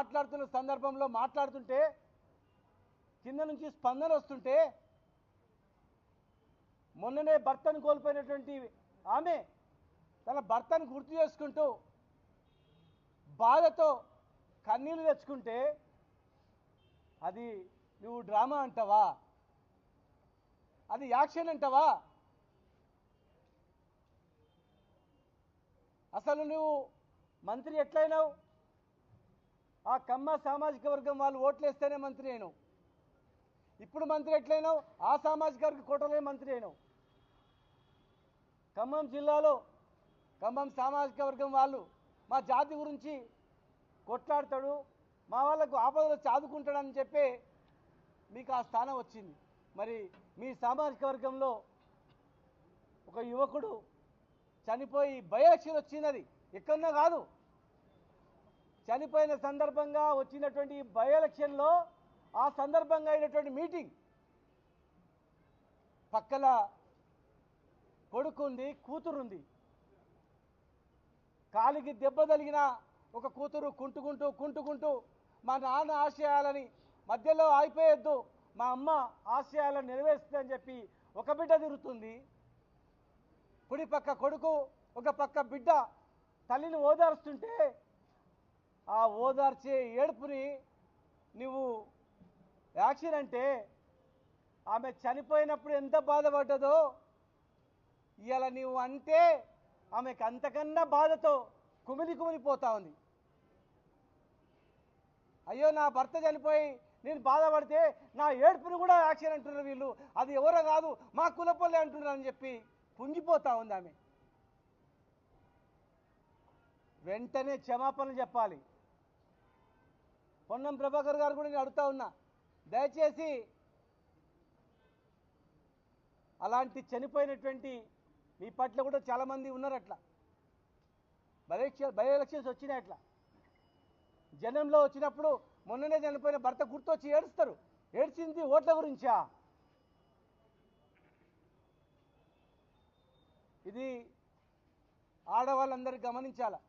మాట్లాడుతున్న సందర్భంలో మాట్లాడుతుంటే కింద నుంచి స్పందన వస్తుంటే మొన్ననే భర్తను కోల్పోయినటువంటి ఆమె తన భర్తను గుర్తు చేసుకుంటూ బాధతో కన్నీళ్ళు తెచ్చుకుంటే అది నువ్వు డ్రామా అంటావా? అది యాక్షన్ అంటావా? అసలు నువ్వు మంత్రి ఎట్లయినావు? ఆ కమ్మ సామాజిక వర్గం వాళ్ళు ఓట్లేస్తేనే మంత్రి అయినావు. ఇప్పుడు మంత్రి ఎట్లయినావు? ఆ సామాజిక వర్గ కోటలే మంత్రి అయినావు. ఖమ్మం జిల్లాలో ఖమ్మం సామాజిక వర్గం వాళ్ళు మా జాతి గురించి కొట్లాడతాడు మా వాళ్ళకు ఆపదలో చాదుకుంటాడని చెప్పి మీకు ఆ స్థానం వచ్చింది. మరి మీ సామాజిక వర్గంలో ఒక యువకుడు చనిపోయి బై ఎలక్షన్ వచ్చింది అది. ఎక్కడన్నా కాదు. చనిపోయిన సందర్భంగా వచ్చినటువంటి బై ఎలక్షన్లో ఆ సందర్భంగా అయినటువంటి మీటింగ్ పక్కల కొడుకుంది కూతురుంది. కాలికి దెబ్బ తగిలిన ఒక కూతురు కుంటుకుంటూ కుంటుకుంటూ మా నాన్న ఆశయాలని మధ్యలో ఆగిపోయొద్దు మా అమ్మ ఆశయాలను నెరవేరుస్తుందని చెప్పి ఒక బిడ్డ తిరుగుతుంది. కుడి పక్క కొడుకు ఒక పక్క బిడ్డ తల్లిని ఓదారుస్తుంటే ఆ ఓదార్చే ఏడుపుని నువ్వు యాక్షన్ అంటే ఆమె చనిపోయినప్పుడు ఎంత బాధపడ్డదో ఇలా నీవు అంటే ఆమెకు అంతకన్నా బాధతో కుమిలి కుమిలిపోతా ఉంది. అయ్యో నా భర్త చనిపోయి నేను బాధపడితే నా ఏడుపుని కూడా యాక్షన్ అంటున్నారు వీళ్ళు. అది ఎవరో కాదు మా కులపల్లి అంటున్నారు అని చెప్పి కుంగిపోతా ఉంది ఆమె. వెంటనే క్షమాపణలు చెప్పాలి. పొన్నం ప్రభాకర్ గారు కూడా నేను అడుగుతా ఉన్నా. దయచేసి అలాంటి చనిపోయినటువంటి మీ పట్ల కూడా చాలామంది ఉన్నారు అట్లా. బై బై ఎలక్షన్స్ వచ్చినాయి అట్లా. జనంలో వచ్చినప్పుడు మొన్ననే చనిపోయిన భర్త గుర్తొచ్చి ఏడుస్తారు. ఏడ్చింది ఓట్ల గురించా? ఇది ఆడవాళ్ళందరూ గమనించాలా?